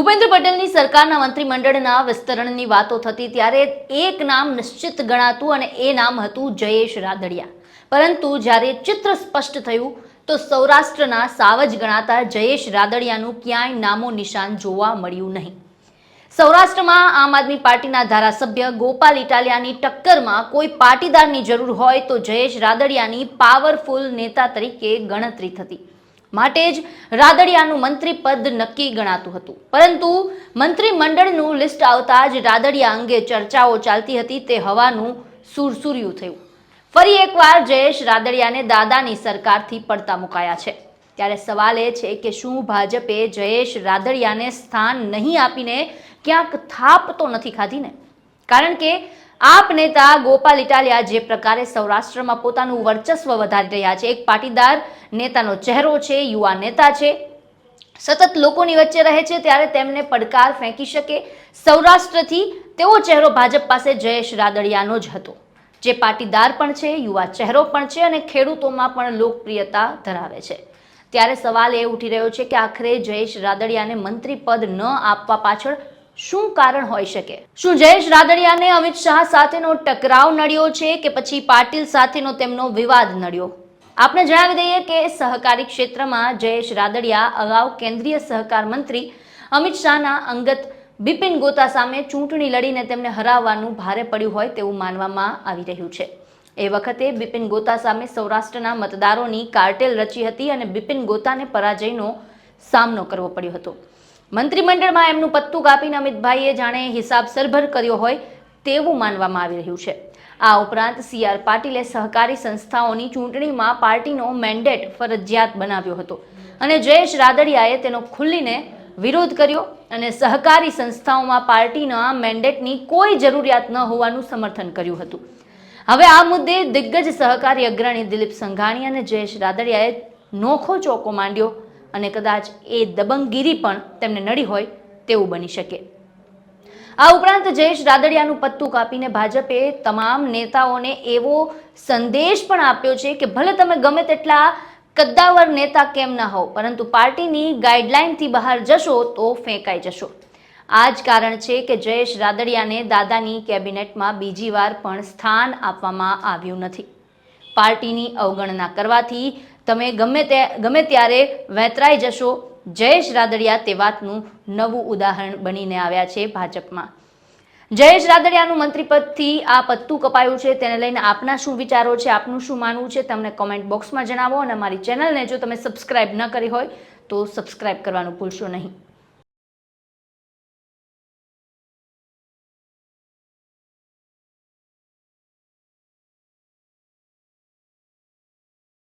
ભૂપેન્દ્ર પટેલની સરકારના મંત્રીમંડળના વિસ્તરણની વાતો થતી ત્યારે એક નામ નિશ્ચિત ગણાતું અને એ નામ હતું જયેશ રાદડિયા. પરંતુ જ્યારે ચિત્ર સ્પષ્ટ થયું, તો સૌરાષ્ટ્રના સાવજ ગણાતા જયેશ રાદડિયાનું ક્યાંય નામો નિશાન જોવા મળ્યું નહીં. સૌરાષ્ટ્રમાં આમ આદમી પાર્ટીના ધારાસભ્ય ગોપાલ ઇટાલિયાની ટક્કરમાં કોઈ પાટીદારની જરૂર હોય તો જયેશ રાદડિયાની પાવરફુલ નેતા તરીકે ગણતરી થતી. માટે જ રાદડિયાનું મંત્રી પદ નક્કી ગણાતું હતું. પરંતુ મંત્રીમંડળનું લિસ્ટ આવતા જ રાદડિયા અંગે ચર્ચાઓ ચાલતી હતી. તે હવાનું સુરસુર્યું થયું. ફરી એકવાર જયેશ રાદડિયાને દાદાની સરકારથી પડતા મુકાયા છે. ત્યારે સવાલ એ છે કે શું ભાજપે જયેશ રાદડિયાને સ્થાન નહીં આપીને ક્યાંક થાપ તો નથી ખાધી ને કારણ કે આપ નેતા ગોપાલ ઇટાલિયા જે પ્રકારે સૌરાષ્ટ્રમાં પોતાનું વર્ચસ્વ વધારી રહ્યા છે, એક પાટીદાર નેતાનો ચહેરો છે, યુવા નેતા છે, સતત લોકોની વચ્ચે રહે છે, ત્યારે તેમને પડકાર ફેંકી શકે સૌરાષ્ટ્રથી તેવો ચહેરો ભાજપ પાસે જયેશ રાદડિયાનો જ હતો. જે પાટીદાર પણ છે, યુવા ચહેરો પણ છે અને ખેડૂતોમાં પણ લોકપ્રિયતા ધરાવે છે. ત્યારે સવાલ એ ઉઠી રહ્યો છે કે આખરે જયેશ રાદડિયાને મંત્રી પદ ન આપવા પાછળ શું કારણ હોઈ શકે? શું જયેશ રાદડિયાને અમિત શાહ સાથેનો ટકરાવ નડ્યો છે કે પછી પાટીલ સાથેનો તેમનો વિવાદ નડ્યો? આપણે જણાવી દઈએ કે સહકારી ક્ષેત્રમાં જયેશ રાદડિયા, અગાઉ કેન્દ્રીય સહકાર મંત્રી અમિત શાહના અંગત બિપિન ગોતા સામે ચૂંટણી લડીને તેમને હરાવવાનું ભારે પડ્યું હોય તેવું માનવામાં આવી રહ્યું છે. એ વખતે બિપિન ગોતા સામે સૌરાષ્ટ્રના મતદારોની કાર્ટેલ રચી હતી અને બિપિન ગોતાને પરાજયનો સામનો કરવો પડ્યો હતો. મંત્રીમંડળમાં એમનું પત્તું કાપીને અમિતભાઈએ જાણે હિસાબ સરભર કર્યો હોય તેવું માનવામાં આવી રહ્યું છે. આ ઉપરાંત સી આર પાટીલે સહકારી સંસ્થાઓની ચૂંટણીમાં પાર્ટીનો મેન્ડેટ ફરજિયાત બનાવ્યો હતો અને જયેશ રાદડિયાએ તેનો ખુલ્લીને વિરોધ કર્યો અને સહકારી સંસ્થાઓમાં પાર્ટીના મેન્ડેટની કોઈ જરૂરિયાત ન હોવાનું સમર્થન કર્યું હતું. હવે આ મુદ્દે દિગ્ગજ સહકારી અગ્રણી દિલીપ સંઘાણી અને જયેશ રાદડિયાએ નોખો ચોકો માંડ્યો અને કદાચ એ દબંગગીરી પણ તેમને નડી હોય તેવું બની શકે. આ ઉપરાંત જયેશ રાદડિયાનું પત્તું કાપીને ભાજપે તમામ નેતાઓને એવો સંદેશ પણ આપ્યો છે કે ભલે તમે ગમે તેટલા કદ્દાવર નેતા કેમ ના હોવ, પરંતુ પાર્ટીની ગાઈડલાઇનથી બહાર જશો તો ફેંકાઈ જશો. આ જ કારણ છે કે જયેશ રાદડિયાને દાદાની કેબિનેટમાં બીજી વાર પણ સ્થાન આપવામાં આવ્યું નથી. પાર્ટીની અવગણના કરવાથી તમે ગમે તે ગમે ત્યારે વેતરાઈ જશો જયેશ રાદડિયા તે વાતનું નવું ઉદાહરણ બનીને આવ્યા છે ભાજપમાં. જયેશ રાદડિયાનું મંત્રીપદથી આ પત્તું કપાયું છે, તેને લઈને આપના શું વિચારો છે, આપનું શું માનવું છે, તમને કોમેન્ટ બોક્સમાં જણાવો અને અમારી ચેનલને જો તમે સબસ્ક્રાઇબ ન કરી હોય તો સબસ્ક્રાઇબ કરવાનું ભૂલશો નહીં.